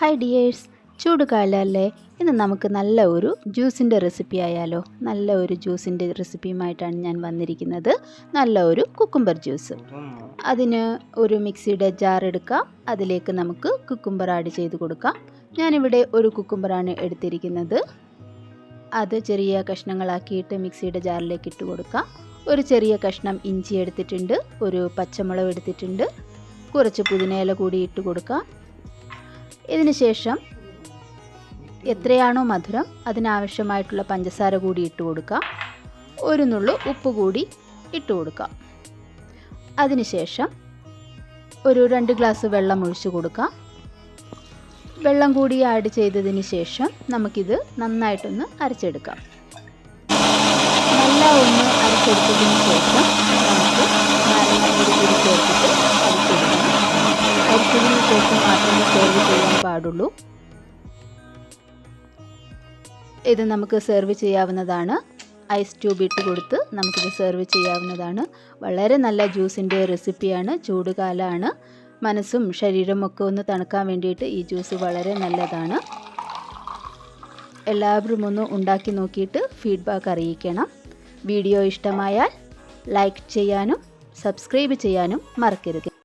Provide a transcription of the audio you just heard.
Hi dears ചൂട് കാലമല്ലേ ഇന്ന് നമുക്ക് നല്ല ഒരു ജ്യൂസിന്റെ റെസിപ്പി ആയാലോ? നല്ല ഒരു ജ്യൂസിന്റെ റെസിപ്പിയുമായിട്ടാണ് ഞാൻ വന്നിരിക്കുന്നത്. നല്ല ഒരു കുക്കുംബർ ജ്യൂസ് അതിന് ഒരു മിക്സിയുടെ ജാർ എടുക്കാം. അതിലേക്ക് നമുക്ക് കുക്കുംബർ ആഡ് ചെയ്ത് കൊടുക്കാം. ഞാനിവിടെ ഒരു കുക്കുംബറാണ് എടുത്തിരിക്കുന്നത്. അത് ചെറിയ കഷ്ണങ്ങളാക്കിയിട്ട് മിക്സിയുടെ ജാറിലേക്ക് ഇട്ട് കൊടുക്കാം. ഒരു ചെറിയ കഷ്ണം ഇഞ്ചി എടുത്തിട്ടുണ്ട്. ഒരു പച്ചമുളക് എടുത്തിട്ടുണ്ട്. കുറച്ച് പുതിനയില കൂടി ഇട്ട് കൊടുക്കാം. ഇതിന് ശേഷം എത്രയാണോ മധുരം അതിനാവശ്യമായിട്ടുള്ള പഞ്ചസാര കൂടി ഇട്ട് കൊടുക്കാം ഒരു നുള്ളു ഉപ്പ് കൂടി ഇട്ട് കൊടുക്കാം അതിനുശേഷം ഒരു രണ്ട് ഗ്ലാസ് വെള്ളം ഒഴിച്ചു കൊടുക്കാം വെള്ളം കൂടി ആഡ് ചെയ്തതിന് ശേഷം നമുക്കിത് നന്നായിട്ടൊന്ന് അരച്ചെടുക്കാം. നല്ല ഒന്ന് അരച്ചെടുത്തതിന് ശേഷം നമുക്ക് നാരങ്ങ കൂടി ചേർത്തിട്ട് അരച്ചെടുക്കാം. അരച്ചതിന് ശേഷം മാത്രമേ ചെയ്യാൻ പാടുള്ളൂ. ഇത് നമുക്ക് സെർവ് ചെയ്യാവുന്നതാണ്. ഐസ് ട്യൂബ് ഇട്ട് കൊടുത്ത് നമുക്കിത് സെർവ് ചെയ്യാവുന്നതാണ്. വളരെ നല്ല ജ്യൂസിന്റെ റെസിപ്പിയാണ് ചൂടുകാലമാണ് മനസ്സും ശരീരമൊക്കെ ഒന്ന് തണുക്കാൻ വേണ്ടിയിട്ട് ഈ ജ്യൂസ് വളരെ നല്ലതാണ്. എല്ലാവരും ഒന്ന് ഉണ്ടാക്കി നോക്കിയിട്ട് ഫീഡ്ബാക്ക് അറിയിക്കണം. വീഡിയോ ഇഷ്ടമായാൽ ലൈക്ക് ചെയ്യാനും സബ്സ്ക്രൈബ് ചെയ്യാനും മറക്കരുത്.